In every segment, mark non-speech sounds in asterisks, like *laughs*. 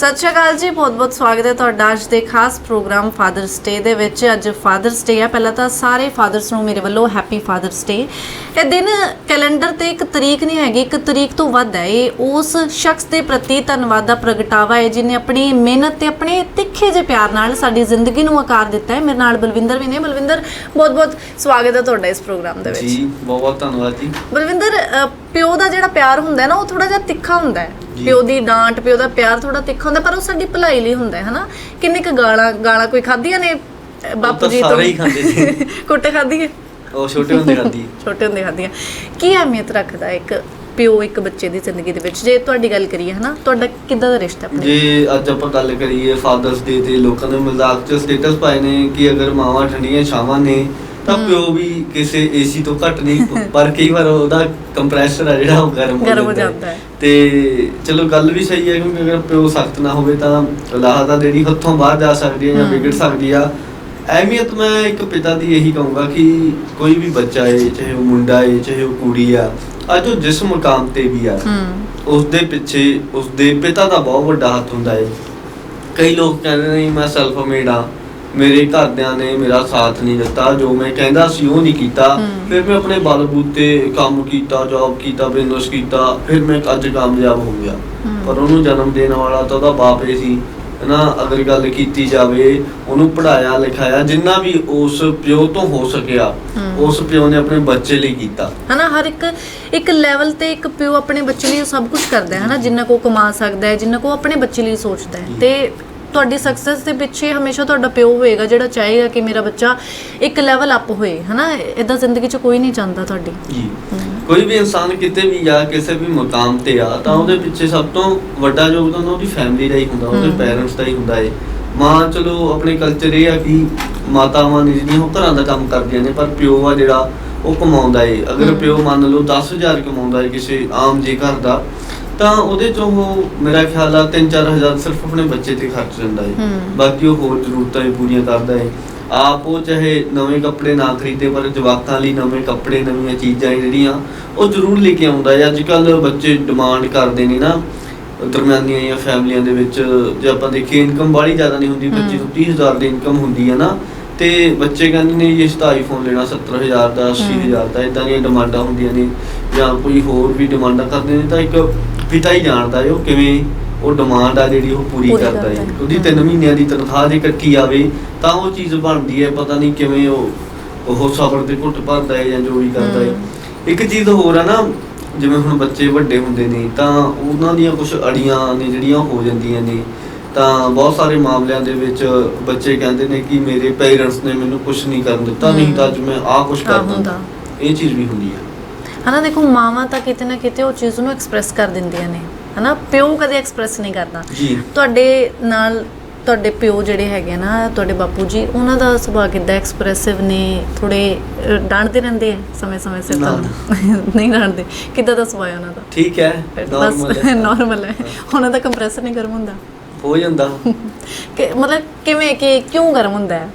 ਸਤਿ ਸ਼੍ਰੀ ਅਕਾਲ ਜੀ ਬਹੁਤ-ਬਹੁਤ ਸਵਾਗਤ ਹੈ ਤੁਹਾਡਾ ਅੱਜ ਦੇ ਖਾਸ ਪ੍ਰੋਗਰਾਮ ਫਾਦਰਸ ਡੇ ਦੇ ਵਿੱਚ। ਅੱਜ ਫਾਦਰਸ ਡੇ ਹੈ ਪਹਿਲਾਂ ਤਾਂ ਸਾਰੇ ਫਾਦਰਸ ਨੂੰ ਮੇਰੇ ਵੱਲੋਂ ਹੈਪੀ ਫਾਦਰਸ ਡੇ ਇਹ ਦਿਨ ਕੈਲੰਡਰ ਤੇ ਇੱਕ ਤਰੀਕ ਨਹੀਂ ਹੈਗੀ ਇੱਕ ਤਰੀਕ ਤੋਂ ਵੱਧ ਹੈ। ਇਹ ਉਸ ਸ਼ਖਸ ਦੇ ਪ੍ਰਤੀ ਧੰਨਵਾਦ ਦਾ ਪ੍ਰਗਟਾਵਾ ਹੈ ਜਿਨੇ ਆਪਣੀ ਮਿਹਨਤ ਤੇ ਆਪਣੇ ਤਿੱਖੇ ਜਿਹੇ ਪਿਆਰ ਨਾਲ ਸਾਡੀ ਜ਼ਿੰਦਗੀ ਨੂੰ ਆਕਾਰ ਦਿੱਤਾ ਹੈ। ਮੇਰੇ ਨਾਲ ਬਲਵਿੰਦਰ ਵੀ ਨੇ। ਬਲਵਿੰਦਰ ਬਹੁਤ-ਬਹੁਤ ਸਵਾਗਤ ਹੈ ਤੁਹਾਡਾ ਇਸ ਪ੍ਰੋਗਰਾਮ ਦੇ ਵਿੱਚ। ਜੀ ਬਹੁਤ ਬਹੁਤ ਧੰਨਵਾਦ ਜੀ। ਬਲਵਿੰਦਰ ਪਿਓ ਦਾ ਜਿਹੜਾ ਪਿਆਰ ਹੁੰਦਾ ਹੈ ਨਾ ਉਹ ਥੋੜਾ ਜਿਹਾ ਤਿੱਖਾ ਹੁੰਦਾ ਹੈ। ਪਿਓ ਦੀ ਡਾਂਟ ਪਿਓ ਦਾ ਪਿਆਰ ਥੋੜਾ ਤਿੱਖਾ ਹੁੰਦਾ ਪਰ ਉਹ ਸਾਡੀ ਭਲਾਈ ਲਈ ਹੁੰਦਾ ਹੈ ਹਨਾ? ਕਿੰਨੇ ਕੁ ਗਾਲਾਂ ਗਾਲਾਂ ਕੋਈ ਖਾਧੀਆਂ ਨੇ ਬਾਪੂ ਜੀ ਤੋਂ? ਸਾਰੇ ਹੀ ਖਾਂਦੇ ਸੀ। *laughs* ਕੁੱਟ ਖਾਧੀ ਹੈ ਉਹ ਛੋਟੇ ਹੁੰਦੇ ਖਾਦੀ *laughs* ਛੋਟੇ ਹੁੰਦੇ ਖਾਧੀਆਂ। ਕੀ ਅਹਿਮੀਅਤ ਰੱਖਦਾ ਇੱਕ ਪਿਓ ਇੱਕ ਬੱਚੇ ਦੀ ਜ਼ਿੰਦਗੀ ਦੇ ਵਿੱਚ? ਜੇ ਤੁਹਾਡੀ ਗੱਲ ਕਰੀਏ ਹਨਾ? ਤੁਹਾਡਾ ਕਿੱਦਾਂ ਦਾ ਰਿਸ਼ਤਾ ਆਪਣੇ ਜੇ ਅੱਜ ਆਪਾਂ ਗੱਲ ਕਰੀਏ ਫਾਦਰਸ ਡੇ ਤੇ ਲੋਕਾਂ ਨੇ ਮਜ਼ਾਕ ਚ ਸਟੇਟਸ ਪਾਏ ਨੇ ਕਿ ਅਗਰ ਮਾਵਾਂ ਠੰਡੀਆਂ ਛਾਵਾਂ ਨੇ ਤਾਂ। ਪਿਓ ਵੀ ਕਿਸੇ ਏਸੀ ਤੋਂ ਘੱਟ ਨਹੀਂ ਪਰ ਕਈ ਵਾਰ ਉਹਦਾ ਕੰਪਰੈਸਰ ਆ ਜਿਹੜਾ ਉਹ ਗਰਮ ਹੋ। ਜਾਂਦਾ ਹੈ। ਤੇ ਚਲੋ ਗੱਲ ਵੀ ਸਹੀ ਹੈ ਕਿਉਂਕਿ ਅਗਰ ਪਿਓ ਸਖਤ ਨਾ ਹੋਵੇ ਤਾਂ ਅਲਾਹ ਦਾ ਜਿਹੜੀ ਹੱਥੋਂ ਬਾਹਰ ਜਾ ਸਕਦੀ ਹੈ ਜਾਂ। ਵਿਗੜ ਸਕਦੀ ਆ ਅਹਿਮੀਅਤ ਮੈਂ ਇੱਕ ਪਿਤਾ ਦੀ ਇਹੀ ਕਹੂੰਗਾ ਕਿ ਕੋਈ ਵੀ ਬੱਚਾ ਹੈ ਚਾਹੇ ਉਹ ਮੁੰਡਾ ਹੈ ਚਾਹੇ ਉਹ ਕੁੜੀ ਆ ਅੱਜ ਉਹ ਜਿਸ ਮੁਕਾਮ ਤੇ ਵੀ ਆ ਉਸ ਦੇ ਪਿੱਛੇ ਉਸ ਦੇ ਪਿਤਾ ਦਾ ਬਹੁਤ ਵੱਡਾ ਹੱਥ ਹੁੰਦਾ ਹੈ ਕਈ ਲੋਕ ਕਹਿੰਦੇ ਨੇ ਮੈਂ ਸੈਲਫ ਮੇਡ ਆ ਮੇਰੇ ਘਰਦਿਆਂ ਨੇ ਮੇਰਾ ਸਾਥ ਨਹੀਂ ਦਿੱਤਾ ਜੋ ਮੈਂ ਕਹਿੰਦਾ ਸੀ ਉਹ ਨਹੀਂ ਕੀਤਾ। ਫਿਰ ਮੈਂ ਆਪਣੇ ਬਲਬੂਤੇ ਕੰਮ ਕੀਤਾ ਜੌਬ ਕੀਤਾ ਬਿਜ਼ਨਸ ਕੀਤਾ ਫਿਰ ਮੈਂ ਅੱਜ ਕਾਮਯਾਬ ਹੋ ਗਿਆ। ਪਰ ਉਹਨੂੰ ਜਨਮ ਦੇਣ ਵਾਲਾ ਤਾਂ ਉਹਦਾ ਬਾਪ ਹੀ ਸੀ ਨਾ ਅਗਰ ਗੱਲ ਕੀਤੀ ਜਾਵੇ ਉਹਨੂੰ ਪੜਾਇਆ ਲਿਖਾਇਆ ਜਿੰਨਾ ਵੀ ਉਸ ਪਿਓ ਤੋਂ ਹੋ ਸਕਿਆ। ਉਸ ਪਿਓ ਨੇ ਆਪਣੇ ਬੱਚੇ ਲਈ ਕੀਤਾ ਹਨਾ ਹਰ ਇੱਕ ਇੱਕ ਲੈਵਲ ਤੇ ਇੱਕ ਪਿਓ ਆਪਣੇ ਬੱਚੇ ਲਈ ਸਭ ਕੁਝ ਕਰਦਾ ਹੈ ਹਨਾ ਜਿੰਨਾ ਕੋ ਕਮਾ ਸਕਦਾ ਹੈ ਜਿੰਨਾ ਕੋ ਆਪਣੇ ਬੱਚੇ ਲਈ ਸੋਚਦਾ ਹੈ। ਤੇ ਤੁਹਾਡੀ ਸਕਸੈਸ ਦੇ ਪਿੱਛੇ ਹਮੇਸ਼ਾ ਤੁਹਾਡਾ ਪਿਓ ਹੋਏਗਾ ਜਿਹੜਾ ਚਾਹੇਗਾ ਕਿ ਮੇਰਾ ਬੱਚਾ ਇੱਕ ਲੈਵਲ ਅਪ ਹੋਏ ਹਨਾ ਇਦਾਂ ਜ਼ਿੰਦਗੀ 'ਚ ਕੋਈ ਨਹੀਂ ਚਾਹੁੰਦਾ ਤੁਹਾਡੀ ਜੀ। ਕੋਈ ਵੀ ਇਨਸਾਨ ਕਿਤੇ ਵੀ ਜਾ ਕਿਸੇ ਵੀ ਮੁਕਾਮ ਤੇ ਆ ਤਾਂ ਉਹਦੇ ਪਿੱਛੇ ਸਭ ਤੋਂ ਵੱਡਾ ਯੋਗਦਾਨ ਉਹਦੀ ਫੈਮਿਲੀ ਦਾ ਹੀ ਹੁੰਦਾ ਉਹਦੇ। ਪੇਰੈਂਟਸ ਦਾ ਹੀ ਹੁੰਦਾ ਹੈ ਮਾਂ ਚਲੋ ਆਪਣੇ ਕਲਚਰ ਇਹ ਆ ਕਿ ਮਾਤਾਵਾਂ ਨੇ ਜਿਹੜੀਆਂ ਉਹ ਘਰਾਂ ਦਾ ਕੰਮ ਕਰਦੀਆਂ ਨੇ ਪਰ ਪਿਓ ਆ ਜਿਹੜਾ ਉਹ ਕਮਾਉਂਦਾ ਏ ਅਗਰ। ਪਿਓ ਮੰਨ ਲਓ 10000 ਕਮਾਉਂਦਾ ਏ ਕਿਸੇ ਆਮ ਜੇ ਘਰ ਦਾ ਤਾਂ ਉਹਦੇ ਚੋਂ ਉਹ ਮੇਰਾ ਖਿਆਲ ਆ 3-4000 ਸਿਰਫ ਆਪਣੇ ਬੱਚੇ ਤੇ ਖਰਚ ਏ। ਹਮ। ਬਾਕੀ ਉਹ ਹੋਰ ਜ਼ਰੂਰਤਾਂ ਹੀ ਪੂਰੀਆਂ ਕਰਦਾ ਏ। ਆਪ ਉਹ ਚਾਹੇ ਨਵੇਂ ਕੱਪੜੇ ਨਾ ਖਰੀਦੇ ਪਰ ਜਵਾਕਾਂ ਲਈ ਨਵੇਂ ਕੱਪੜੇ ਨਵੀਆਂ ਚੀਜ਼ਾਂ ਜਿਹੜੀਆਂ ਉਹ ਜ਼ਰੂਰ ਲੈ ਕੇ ਆਉਂਦਾ ਹੈ ਅੱਜ ਕੱਲ ਬੱਚੇ ਡਿਮਾਂਡ ਕਰਦੇ ਨੇ ਨਾ ਦਰਮਿਆਨੀਆਂ ਜਾਂ ਫੈਮਲੀਆਂ ਦੇ ਵਿੱਚ ਜੇ ਆਪਾਂ ਦੇਖੀਏ ਇਨਕਮ ਬਾਹਲੀ ਜ਼ਿਆਦਾ ਨਹੀਂ ਹੁੰਦੀ 25 ਤੋਂ 30000 ਦੀ ਇਨਕਮ ਹੁੰਦੀ ਹੈ ਨਾ ਤੇ ਬੱਚੇ ਕਹਿੰਦੇ ਨੇ ਜੀ ਇਸ ਦਾ ਆਈਫੋਨ ਲੈਣਾ 70000 ਦਾ 80000 ਦਾ ਇਦਾਂ ਦੀਆਂ ਡਿਮਾਂਡਾਂ ਹੁੰਦੀਆਂ ਨੇ। ਜਾਂ ਕੋਈ ਹੋਰ ਵੀ ਡਿਮਾਂਡਾਂ ਕਰਦੇ ਨੇ ਤਾਂ ਇੱਕ ਪਿਤਾ ਹੀ ਜਾਣਦਾ ਹੈ ਉਹ ਕਿਵੇਂ ਉਹ ਡਿਮਾਂਡ ਆ ਜਿਹੜੀ ਉਹ ਪੂਰੀ ਪੂਰੀ ਕਰਦਾ ਕਰਦਾ ਹੈ। ਹੈ। ਉਹਦੀ 3 ਮਹੀਨਿਆਂ ਦੀ ਤਨਖਾਹ ਜੇ ਇਕੱਠੀ ਆਵੇ ਤਾਂ ਉਹ ਚੀਜ਼ ਬਣਦੀ ਹੈ ਪਤਾ ਨਹੀਂ ਕਿਵੇਂ ਉਹ ਉਹ ਸਬਰ ਦੇ ਘੁੱਟ ਭਰਦਾ ਹੈ ਜਾਂ ਜੋ ਵੀ ਕਰਦਾ ਹੈ। ਇੱਕ ਚੀਜ਼ ਹੋਰ ਆ ਨਾ ਜਿਵੇਂ ਹੁਣ ਬੱਚੇ ਵੱਡੇ ਹੁੰਦੇ ਨੇ ਤਾਂ ਉਹਨਾਂ ਦੀਆਂ ਕੁਝ ਅੜੀਆਂ ਨੇ ਜਿਹੜੀਆਂ ਹੋ ਜਾਂਦੀਆਂ ਨੇ। ਤਾਂ ਬਹੁਤ ਸਾਰੇ ਮਾਮਲਿਆਂ ਦੇ ਵਿੱਚ ਬੱਚੇ ਕਹਿੰਦੇ ਨੇ ਕਿ ਮੇਰੇ ਪੇਰੈਂਟਸ ਨੇ ਮੈਨੂੰ ਕੁਝ ਨਹੀਂ ਕਰਨ ਦਿੱਤਾ ਨਹੀਂ ਤਾਂ ਅੱਜ ਮੈਂ ਆਹ ਕੁਝ ਆਹ ਕਰਦਾ ਹੁੰਦਾ। ਇਹ ਚੀਜ਼ ਵੀ ਹੁੰਦੀ ਹੈ ਹਨਾ ਦੇਖੋ ਮਾਵਾਂ ਤਾਂ ਕਿਤੇ ਨਾ ਕਿਤੇ ਉਹ ਚੀਜ਼ ਨੂੰ ਐਕਸਪ੍ਰੈਸ ਕਰ ਦਿੰਦੀਆਂ ਨੇ। ਹਨਾ ਪਿਓ ਕਦੇ ਐਕਸਪ੍ਰੈਸ ਨਹੀਂ ਕਰਦਾ। ਜੀ। ਤੁਹਾਡੇ ਨਾਲ ਤੁਹਾਡੇ ਪਿਓ ਜਿਹੜੇ ਹੈਗੇ ਨਾ ਤੁਹਾਡੇ ਬਾਪੂ ਜੀ ਉਹਨਾਂ ਦਾ ਸੁਭਾਅ ਕਿੱਦਾਂ ਐਕਸਪ੍ਰੈਸਿਵ ਨੇ? ਥੋੜੇ ਡਾਂਟਦੇ ਰਹਿੰਦੇ ਆ ਸਮੇਂ-ਸਮੇਂ ਸਿਰ ਤੁਹਾਨੂੰ *laughs* ਨਹੀਂ ਡਾਂਟਦੇ। ਕਿੱਦਾਂ ਦਾ ਸੁਭਾਅ ਉਹਨਾਂ ਦਾ? ਠੀਕ ਹੈ ਨਾਰਮਲ ਹੈ। ਨਾਰਮਲ ਹੈ। ਉਹਨਾਂ ਦਾ ਕੰਪਰੈਸਰ ਨਹੀਂ ਗਰਮ ਹੁੰਦਾ? ਹੋ ਜਾਂਦਾ। ਕਿ ਮਤਲਬ ਕਿਵੇਂ ਕਿ ਕਿਉਂ ਗਰਮ ਹੁੰਦਾ ਹੈ?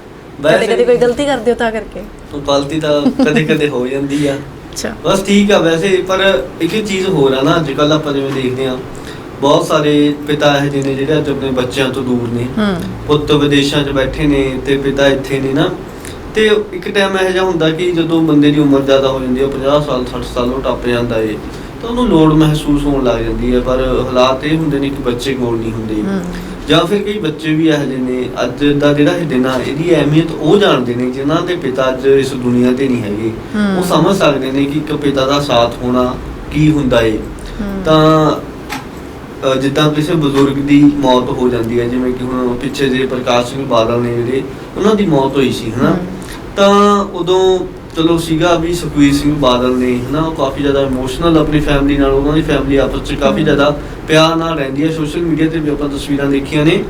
ਕਦੇ ਕਦੇ ਕੋਈ ਗਲਤੀ ਕਰਦੇ ਹੋ ਤਾਂ ਕਰਕੇ? ਗਲਤੀ ਤਾਂ ਕਦੇ ਕਦੇ ਹੋ ਜਾਂਦੀ ਆ। ਅੱਛਾ। ਬਸ ਠੀਕ ਆ ਵੈਸੇ ਪਰ ਇੱਕ ਚੀਜ਼ ਹੋਰ ਆ ਨਾ ਅੱਜ ਕੱਲ ਆਪਾਂ ਜਿਵੇਂ ਦੇਖਦੇ ਆ ਬਹੁਤ ਸਾਰੇ ਪਿਤਾ ਇਹ ਜਿਹੇ ਨੇ ਜਿਹੜੇ ਅੱਜ ਆਪਣੇ ਬੱਚਿਆਂ ਤੋਂ ਦੂਰ ਨੇ। ਹੂੰ। ਪੁੱਤ ਵਿਦੇਸ਼ਾਂ 'ਚ ਬੈਠੇ ਨੇ ਤੇ ਪਿਤਾ ਇੱਥੇ ਨੇ ਨਾ। ਤੇ ਇੱਕ ਟਾਈਮ ਇਹੋ ਜਿਹਾ ਹੁੰਦਾ ਕਿ ਜਦੋਂ ਬੰਦੇ ਦੀ ਉਮਰ ਜ਼ਿਆਦਾ ਹੋ ਜਾਂਦੀ ਹੈ 50 ਸਾਲ 60 ਸਾਲ ਉਹ ਟੱਪ ਜਾਂਦਾ ਏ ਤਾਂ ਉਹਨੂੰ ਲੋੜ ਮਹਿਸੂਸ ਹੋਣ ਲੱਗ ਜਾਂਦੀ ਹੈ। ਪਰ ਹਾਲਾਤ ਇਹ ਹੁੰਦੇ ਨੇ ਕਿ ਬੱਚੇ ਕੋਲ ਨਹੀਂ ਹੁੰਦੇ। ਹੂੰ। ਜਾਂ ਫਿਰ ਕਈ ਬੱਚੇ ਵੀ ਇਹੋ ਜਿਹੇ ਨੇ ਅੱਜ ਦਾ ਜਿਹੜਾ ਇਹ ਦਿਨ ਆ ਇਹਦੀ ਅਹਿਮੀਅਤ ਉਹ ਜਾਣਦੇ ਨੇ ਜਿਨ੍ਹਾਂ ਦੇ ਪਿਤਾ ਅੱਜ ਇਸ ਦੁਨੀਆ ਤੇ ਨਹੀਂ ਹੈਗੇ। ਉਹ ਸਮਝ ਸਕਦੇ ਨੇ ਕਿ ਇੱਕ ਪਿਤਾ ਦਾ ਸਾਥ ਹੋਣਾ ਕੀ ਹੁੰਦਾ ਏ। ਤਾਂ ਜਿੱਦਾਂ ਕਿਸੇ ਬਜ਼ੁਰਗ ਦੀ ਮੌਤ ਹੋ ਜਾਂਦੀ ਹੈ ਜਿਵੇਂ ਕਿ ਹੁਣ ਪਿੱਛੇ ਜੇ ਪ੍ਰਕਾਸ਼ ਸਿੰਘ ਬਾਦਲ ਨੇ ਜਿਹੜੇ ਉਹਨਾਂ ਦੀ ਮੌਤ ਹੋਈ ਸੀ ਹਨਾ। ਤਾਂ ਉਦੋਂ ਚਲੋ ਸੀਗਾ ਵੀ ਸੁਖਵੀਰ ਸਿੰਘ ਬਾਦਲ ਨੇ ਹਨਾ ਉਹ ਕਾਫੀ ਜ਼ਿਆਦਾ ਇਮੋਸ਼ਨਲ ਆਪਣੀ ਫੈਮਿਲੀ ਨਾਲ ਉਹਨਾਂ ਦੀ ਫੈਮਿਲੀ ਆਪਸ ਵਿੱਚ ਕਾਫੀ। ਜ਼ਿਆਦਾ ਪਿਆਰ ਨਾਲ ਰਹਿੰਦੀ ਹੈ ਸੋਸ਼ਲ ਮੀਡੀਆ ਤੇ ਵੀ ਆਪਾਂ ਤਸਵੀਰਾਂ ਦੇਖੀਆਂ ਨੇ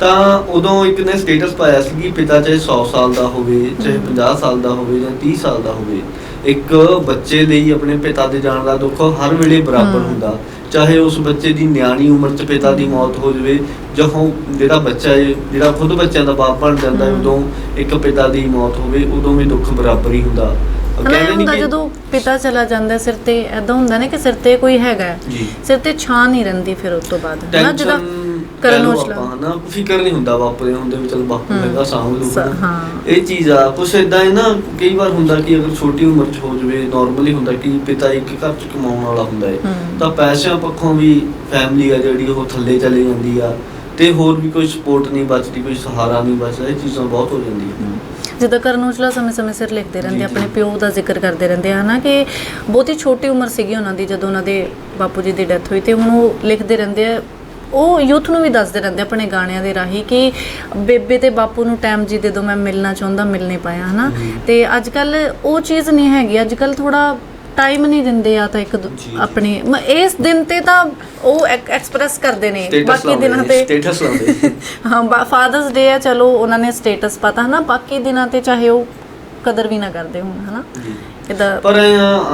ਤਾਂ ਉਦੋਂ ਇੱਕ ਨੇ ਸਟੇਟਸ ਪਾਇਆ ਸੀ ਕਿ ਪਿਤਾ ਚਾਹੇ 100 ਸਾਲ ਦਾ ਹੋਵੇ ਚਾਹੇ ਹਮ। 50 ਸਾਲ ਦਾ ਹੋਵੇ ਜਾਂ 30 ਸਾਲ ਦਾ ਹੋਵੇ ਇੱਕ ਬੱਚੇ ਲਈ ਆਪਣੇ ਪਿਤਾ ਦੇ ਜਾਣ ਦਾ ਦੁੱਖ ਹਰ ਵੇਲੇ ਬਰਾਬਰ। ਹੁੰਦਾ ਚਾਹੇ ਉਸ ਬੱਚੇ ਦੀ ਨਿਆਣੀ ਉਮਰ 'ਚ ਪਿਤਾ ਦੀ ਮੌਤ ਹੋ ਜਾਵੇ ਜਦੋਂ ਜਿਹੜਾ ਬੱਚਾ ਹੈ ਜਿਹੜਾ ਖੁਦ ਬੱਚਿਆਂ ਦਾ ਬਾਪ ਬਣ ਜਾਂਦਾ ਹੈ। ਉਦੋਂ ਇੱਕ ਪਿਤਾ ਦੀ ਮੌਤ ਹੋਵੇ ਉਦੋਂ ਵੀ ਦੁੱਖ ਬਰਾਬਰ ਹੀ ਹੁੰਦਾ ਕਹਿੰਦੇ ਨੀ ਹੁੰਦਾ ਕਿ- ਜਦੋਂ ਪਿਤਾ ਚਲਾ ਜਾਂਦਾ ਸਿਰ ਤੇ ਐਦਾਂ ਹੁੰਦਾ ਨਾ ਕਿ ਸਿਰ ਤੇ ਕੋਈ ਹੈਗਾ ਸਿਰ ਤੇ ਛਾਂ ਨਹੀਂ ਰਹਿੰਦੀ ਫਿਰ ਉਸ ਤੋਂ ਬਾਅਦ ਹਨਾ ਟੈਨਸ਼ਨ ਕਰਨ ਔਜਲਾ। ਹਨਾ ਫਿਕਰ ਨਹੀਂ ਹੁੰਦਾ ਬਾਪੂ ਦੇ ਹੁੰਦੇ ਵੀ ਚਲ ਬਾਪੂ। ਹੈਗਾ ਸਾਂਭ ਲੂਗਾ ਹਾਂ ਇਹ ਚੀਜ਼ ਆ ਕੁਛ ਇਦਾਂ ਹੈ ਨਾ ਕਈ ਵਾਰ ਹੁੰਦਾ ਕਿ ਅਗਰ ਛੋਟੀ ਉਮਰ 'ਚ ਹੋ ਜਵੇ ਨਾਰਮਲੀ ਹੁੰਦਾ ਕਿ ਪਿਤਾ ਇੱਕ ਘਰ 'ਚ ਕਮਾਉਣ ਵਾਲਾ ਹੁੰਦਾ ਹੈ। ਤਾਂ ਪੈਸਿਆਂ ਪੱਖੋਂ ਵੀ ਫੈਮਿਲੀ ਆ ਜਿਹੜੀ ਉਹ ਥੱਲੇ ਚਲੇ ਜਾਂਦੀ ਆ ਤੇ ਹੋਰ ਵੀ ਕੋਈ ਸਪੋਰਟ ਨਹੀਂ ਬਚਦੀ ਕੋਈ ਸਹਾਰਾ ਨਹੀਂ ਬਚਦਾ ਇਹ ਚੀਜ਼ਾਂ ਬਹੁਤ ਹੋ ਜਾਂਦੀਆਂ ਜਿੱਦਾਂ ਕਰਨ ਔਜਲਾ ਸਮੇਂ-ਸਮੇਂ ਸਿਰ ਲਿਖਦੇ ਰਹਿੰਦੇ ਆਪਣੇ। ਪਿਓ ਦਾ ਜ਼ਿਕਰ ਕਰਦੇ ਰਹਿੰਦੇ ਆ ਹਨਾ ਕਿ ਬਹੁਤੀ ਛੋਟੀ ਉਮਰ ਸੀਗੀ ਉਹਨਾਂ ਦੀ ਜਦੋਂ ਉਹਨਾਂ ਦੇ ਬਾਪੂ ਜੀ ਦੀ ਡੈਥ ਹੋਈ ਤੇ ਹੁਣ ਉਹ ਲਿਖਦੇ ਰਹਿੰਦੇ ਆ ਉਹ ਯੂਥ ਨੂੰ ਵੀ ਦੱਸਦੇ ਰਹਿੰਦੇ ਆਪਣੇ ਗਾਣਿਆਂ ਦੇ ਰਾਹੀਂ ਕਿ ਬੇਬੇ ਤੇ ਬਾਪੂ ਨੂੰ ਟਾਈਮ ਜੀ ਦੇ ਦੋ ਮੈਂ ਮਿਲਣਾ ਚਾਹੁੰਦਾ ਮਿਲ ਨਹੀਂ ਪਾਇਆ ਹਨਾ। ਤੇ ਅੱਜ ਕੱਲ ਉਹ ਚੀਜ਼ ਨਹੀਂ ਹੈਗੀ। ਅੱਜ ਕੱਲ ਥੋੜਾ ਟਾਈਮ ਨਹੀਂ ਦਿੰਦੇ ਆ ਤਾਂ ਇੱਕ। ਆਪਣੇ ਇਸ ਦਿਨ ਤੇ ਤਾਂ ਉਹ ਐਕਸਪ੍ਰੈਸ ਕਰਦੇ ਨੇ। ਬਾਕੀ ਦਿਨਾਂ ਤੇ ਸਟੇਟਸ ਲਾਉਂਦੇ *laughs* ਹਾਂ ਫਾਦਰਸ ਡੇ ਆ ਚਲੋ ਉਹਨਾਂ ਨੇ ਸਟੇਟਸ ਪਤਾ ਹਨਾ? ਬਾਕੀ ਦਿਨਾਂ ਤੇ ਚਾਹੇ ਉਹ ਕਦਰ ਵੀ ਨਾ ਕਰਦੇ ਹੋਣ ਹਨਾ? ਪਰ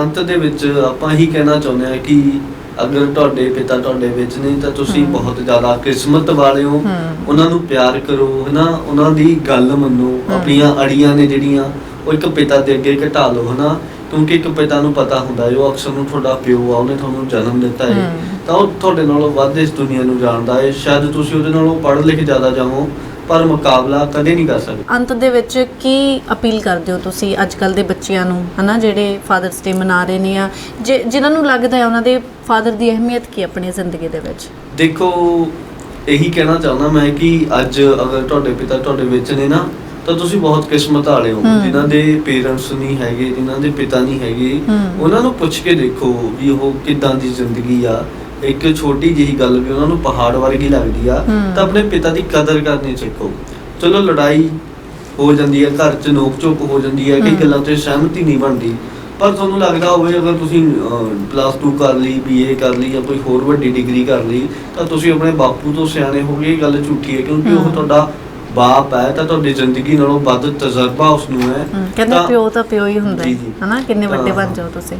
ਅੰਤ ਦੇ ਵਿੱਚ ਆਪਾਂ ਹੀ ਕਹਿਣਾ ਚਾਹੁੰਦੇ ਆ ਕਿ ਅਗਰ ਤੁਹਾਡੇ ਪਿਤਾ ਤੁਹਾਡੇ ਵਿੱਚ ਨੇ ਤਾਂ ਤੁਸੀਂ। ਬਹੁਤ ਜ਼ਿਆਦਾ ਕਿਸਮਤ ਵਾਲੇ ਹੋ। ਉਹਨਾਂ ਨੂੰ ਪਿਆਰ ਕਰੋ ਹਨਾ ਉਹਨਾਂ ਦੀ ਗੱਲ ਮੰਨੋ। ਆਪਣੀਆਂ ਅੜੀਆਂ ਨੇ ਜਿਹੜੀਆਂ ਉਹ ਇੱਕ ਪਿਤਾ ਦੇ ਅੱਗੇ ਘਟਾ ਲਓ ਹਨਾ ਕਿਉਂਕਿ ਇੱਕ ਪਿਤਾ ਨੂੰ ਪਤਾ ਹੁੰਦਾ ਹੈ ਉਹ ਅਕਸਰ ਨੂੰ ਤੁਹਾਡਾ ਪਿਓ ਆ ਉਹਨੇ ਤੁਹਾਨੂੰ ਜਨਮ ਦਿੱਤਾ ਹੈ। ਤਾਂ ਉਹ ਤੁਹਾਡੇ ਨਾਲੋਂ ਵੱਧ ਇਸ ਦੁਨੀਆ ਨੂੰ ਜਾਣਦਾ ਹੈ ਸ਼ਾਇਦ ਤੁਸੀਂ ਉਹਦੇ ਨਾਲੋਂ ਪੜ੍ਹ ਲਿਖ ਜ਼ਿਆਦਾ ਜਾਵੋ ਪਰ ਮੁਕਾਬਲਾ ਕਦੇ ਨਹੀਂ ਕਰ ਸਕਦੇ ਅੰਤ ਦੇ ਵਿੱਚ ਕੀ ਅਪੀਲ ਕਰਦੇ ਹੋ ਤੁਸੀਂ ਅੱਜ ਕੱਲ ਦੇ ਬੱਚਿਆਂ ਨੂੰ ਹਨਾ ਜਿਹੜੇ ਫਾਦਰਸ ਡੇ ਮਨਾ ਰਹੇ ਨੇ ਆ ਜਿ- ਜਿਨ੍ਹਾਂ ਨੂੰ ਲੱਗਦਾ ਹੈ ਉਹਨਾਂ ਦੇ ਫਾਦਰ ਦੀ ਅਹਿਮੀਅਤ ਕੀ ਆਪਣੀ ਜ਼ਿੰਦਗੀ ਦੇ ਵਿੱਚ ਦੇਖੋ ਇਹੀ ਕਹਿਣਾ ਚਾਹੁੰਦਾ ਮੈਂ ਕਿ ਅੱਜ ਅਗਰ ਤੁਹਾਡੇ ਪਿਤਾ ਤੁਹਾਡੇ ਵਿੱਚ ਨੇ ਨਾ ਤਾਂ ਤੁਸੀਂ ਬਹੁਤ ਕਿਸਮਤ ਵਾਲੇ ਹੋ ਹਮ। ਜਿਨ੍ਹਾਂ ਦੇ ਪੇਰੈਂਟਸ ਨਹੀਂ ਹੈਗੇ ਜਿਨ੍ਹਾਂ ਦੇ ਪਿਤਾ ਨਹੀਂ ਹੈਗੇ ਹਮ। ਉਹਨਾਂ ਨੂੰ ਪੁੱਛ ਕੇ ਦੇਖੋ ਵੀ ਉਹ ਕਿੱਦਾਂ ਦੀ ਜ਼ਿੰਦਗੀ ਆ ਇੱਕ ਛੋਟੀ ਜਿਹੀ ਗੱਲ ਵੀ ਉਹਨਾਂ ਨੂੰ ਪਹਾੜ ਵਰਗੀ ਲੱਗਦੀ ਆ। ਤਾਂ ਆਪਣੇ ਪਿਤਾ ਦੀ ਕਦਰ ਕਰਨੀ ਸਿੱਖੋ ਚਲੋ ਲੜਾਈ ਹੋ ਜਾਂਦੀ ਹੈ ਘਰ 'ਚ ਨੋਕ ਝੋਕ ਹੋ ਜਾਂਦੀ ਹੈ ਕਈ। ਗੱਲਾਂ ਤੇ ਸਹਿਮਤੀ ਨਹੀਂ ਬਣਦੀ ਪਰ ਤੁਹਾਨੂੰ ਲੱਗਦਾ ਹੋਵੇ ਅਗਰ ਤੁਸੀਂ ਪਲੱਸ 2 ਕਰ ਲਈ ਬੀਏ ਕਰ ਲਈ ਜਾਂ ਕੋਈ ਹੋਰ ਵੱਡੀ ਡਿਗਰੀ ਕਰ ਲਈ ਤਾਂ ਤੁਸੀਂ ਆਪਣੇ ਬਾਪੂ ਤੋਂ ਸਿਆਣੇ ਹੋਗੇ ਇਹ ਗੱਲ ਝੂਠੀ ਹੈ ਕਿਉਂਕਿ ਉਹ। ਤੁਹਾਡਾ ਬਾਪ ਹੈ ਤਾਂ ਤੁਹਾਡੀ ਜ਼ਿੰਦਗੀ ਨਾਲੋਂ ਵੱਧ ਤਜਰਬਾ ਉਸ ਨੂੰ ਹੈ ਕਹਿੰਦੇ ਪਿਓ ਤਾਂ ਪਿਓ ਹੀ ਹੁੰਦਾ ਹੈ। ਹਨਾ ਕਿੰਨੇ ਵੱਡੇ ਹਾਂ। ਬਣ ਜਾਓ ਤੁਸੀਂ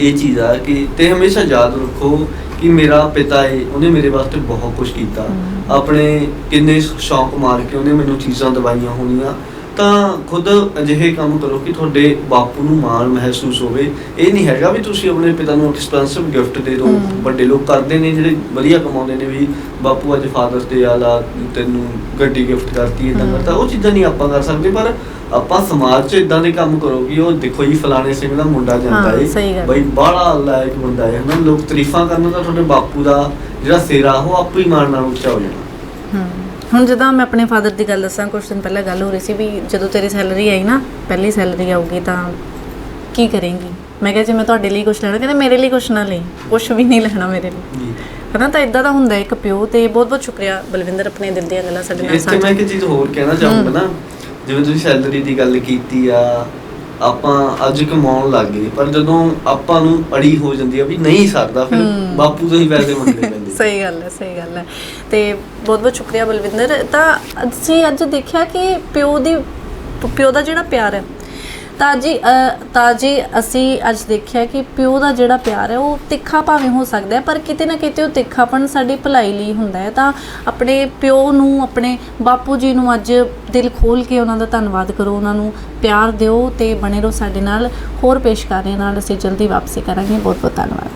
ਇਹ ਚੀਜ਼ ਆ ਕਿ ਤੇ ਹਮੇਸ਼ਾ ਯਾਦ ਰੱਖੋ ਕਿ ਮੇਰਾ ਪਿਤਾ ਹੈ ਉਹਨੇ ਮੇਰੇ ਵਾਸਤੇ ਬਹੁਤ ਕੁਝ ਕੀਤਾ। ਆਪਣੇ ਕਿੰਨੇ ਸ਼ੌਂਕ ਮਾਰ ਕੇ ਉਹਨੇ ਮੈਨੂੰ ਚੀਜ਼ਾਂ ਦਵਾਈਆਂ ਹੋਣੀਆਂ ਤਾਂ ਖੁਦ ਅਜਿਹੇ ਕੰਮ ਕਰੋ ਕਿ ਤੁਹਾਡੇ ਬਾਪੂ ਨੂੰ ਮਾਣ ਮਹਿਸੂਸ ਹੋਵੇ ਇਹ ਨਹੀਂ ਹੈਗਾ ਵੀ ਤੁਸੀਂ ਆਪਣੇ ਪਿਤਾ ਨੂੰ ਐਕਸਪੈਂਸਿਵ ਗਿਫਟ ਦੇ ਦਿਓ। ਵੱਡੇ ਲੋਕ ਕਰਦੇ ਨੇ ਜਿਹੜੇ ਵਧੀਆ ਕਮਾਉਂਦੇ ਨੇ ਵੀ ਬਾਪੂ ਅੱਜ ਫਾਦਰਸ ਡੇ ਆਲਾ ਤੈਨੂੰ ਗੱਡੀ ਗਿਫਟ ਕਰਤੀ ਇਦਾਂ। ਕਰਤਾ ਉਹ ਚੀਜ਼ਾਂ ਨਹੀਂ ਆਪਾਂ ਕਰ ਸਕਦੇ ਪਰ ਆਪਾਂ ਸਮਾਜ 'ਚ ਇਦਾਂ ਦੇ ਕੰਮ ਕਰੋ ਕਿ ਉਹ ਦੇਖੋ ਜੀ ਫਲਾਣੇ ਸਿੰਘ ਦਾ ਮੁੰਡਾ ਜਾਂਦਾ ਹਾਂ, ਗੱਲ। ਬਈ ਬੜਾ ਲਾਇਕ ਬੰਦਾ ਹੈ ਹਨਾ। ਲੋਕ ਤਾਰੀਫਾਂ ਕਰਨ ਤਾਂ ਤੁਹਾਡੇ ਬਾਪੂ ਦਾ ਜਿਹੜਾ ਸਿਰਾ ਉਹ ਆਪੇ ਹੀ ਮਾਣ ਨਾਲ ਉੱਚਾ ਹੋ ਜਾਣਾ। ਹਮ, ਹੁਣ ਜਦੋਂ ਮੈਂ ਆਪਣੇ ਫਾਦਰ ਦੀ ਗੱਲ ਦੱਸਾਂ ਕੁਝ ਦਿਨ ਪਹਿਲਾਂ ਗੱਲ ਹੋ ਰਹੀ ਸੀ ਵੀ ਜਦੋਂ ਤੇਰੀ ਸੈਲਰੀ ਆਈ ਨਾ ਪਹਿਲੀ ਸੈਲਰੀ ਆਊਗੀ ਤਾਂ ਕੀ ਕਰੇਂਗੀ? ਮੈਂ ਕਿਹਾ ਜੇ ਮੈਂ ਤੁਹਾਡੇ ਲਈ ਕੁਝ ਲੈਣਾ ਕਹਿੰਦੇ ਮੇਰੇ ਲਈ ਕੁਝ ਨਾ ਲਈ ਕੁਝ ਵੀ ਨਹੀਂ ਲੈਣਾ ਮੇਰੇ ਲਈ। ਜੀ। ਹਨਾ ਤਾਂ ਇਦਾਂ ਦਾ ਹੁੰਦਾ ਇੱਕ ਪਿਓ ਤੇ ਬਹੁਤ ਬਹੁਤ ਸ਼ੁਕਰੀਆ ਬਲਵਿੰਦਰ ਆਪਣੇ ਦਿਲ ਦੀਆਂ ਗੱਲਾਂ ਸਾਡੇ ਨਾਲ ਇੱਥੇ ਮੈਂ ਸਾਂਝੀਆਂ। ਇੱਕ ਚੀਜ਼ ਹੋਰ ਕਹਿਣਾ ਚਾਹੂੰਗਾ ਨਾ। ਜਿਵੇਂ ਤੁਸੀਂ ਸੈਲਰੀ ਦੀ ਗੱਲ ਕੀਤੀ ਆ ਆਪਾਂ ਅੱਜ ਕਮਾਉਣ ਲੱਗ ਗਏ ਪਰ ਜਦੋਂ ਆਪਾਂ ਨੂੰ ਅੜੀ ਹੋ ਜਾਂਦੀ ਆ ਵੀ ਨਹੀਂ ਸਰਦਾ ਫਿਰ। ਬਾਪੂ ਤੋਂ ਹੀ ਪੈਸੇ ਮੰਗਣੇ ਪੈਂਦੇ *laughs* ਸਹੀ ਗੱਲ ਹੈ ਸਹੀ ਗੱਲ ਹੈ। ਤੇ ਬਹੁਤ ਬਹੁਤ ਸ਼ੁਕਰੀਆ ਬਲਵਿੰਦਰ। ਤਾਂ ਅਸੀਂ ਅੱਜ ਦੇਖਿਆ ਕਿ ਪਿਓ ਦੀ ਪਿਓ ਦਾ ਜਿਹੜਾ ਪਿਆਰ ਹੈ ਤਾਂ ਜੀ ਤਾਂ ਜੀ ਅਸੀਂ ਅੱਜ ਦੇਖਿਆ ਕਿ ਪਿਓ ਦਾ ਜਿਹੜਾ ਪਿਆਰ ਹੈ, ਉਹ ਤਿੱਖਾ ਭਾਵੇਂ ਹੋ ਸਕਦਾ ਹੈ, ਪਰ ਕਿਤੇ ਨਾ ਕਿਤੇ ਉਹ ਤਿੱਖਾਪਣ ਸਾਡੀ ਭਲਾਈ ਲਈ ਹੁੰਦਾ ਹੈ। ਤਾਂ ਆਪਣੇ ਪਿਓ ਨੂੰ, ਆਪਣੇ ਬਾਪੂ ਜੀ ਨੂੰ ਅੱਜ ਦਿਲ ਖੋਲ ਕੇ ਉਹਨਾਂ ਦਾ ਧੰਨਵਾਦ ਕਰੋ, ਉਹਨਾਂ ਨੂੰ ਪਿਆਰ ਦਿਓ ਤੇ ਬਣੇ ਰਹੋ ਸਾਡੇ ਨਾਲ। ਹੋਰ ਪੇਸ਼ਕਾਰੀਆਂ ਨਾਲ ਅਸੀਂ ਜਲਦੀ ਵਾਪਸੀ ਕਰਾਂਗੇ। ਬਹੁਤ ਬਹੁਤ ਧੰਨਵਾਦ।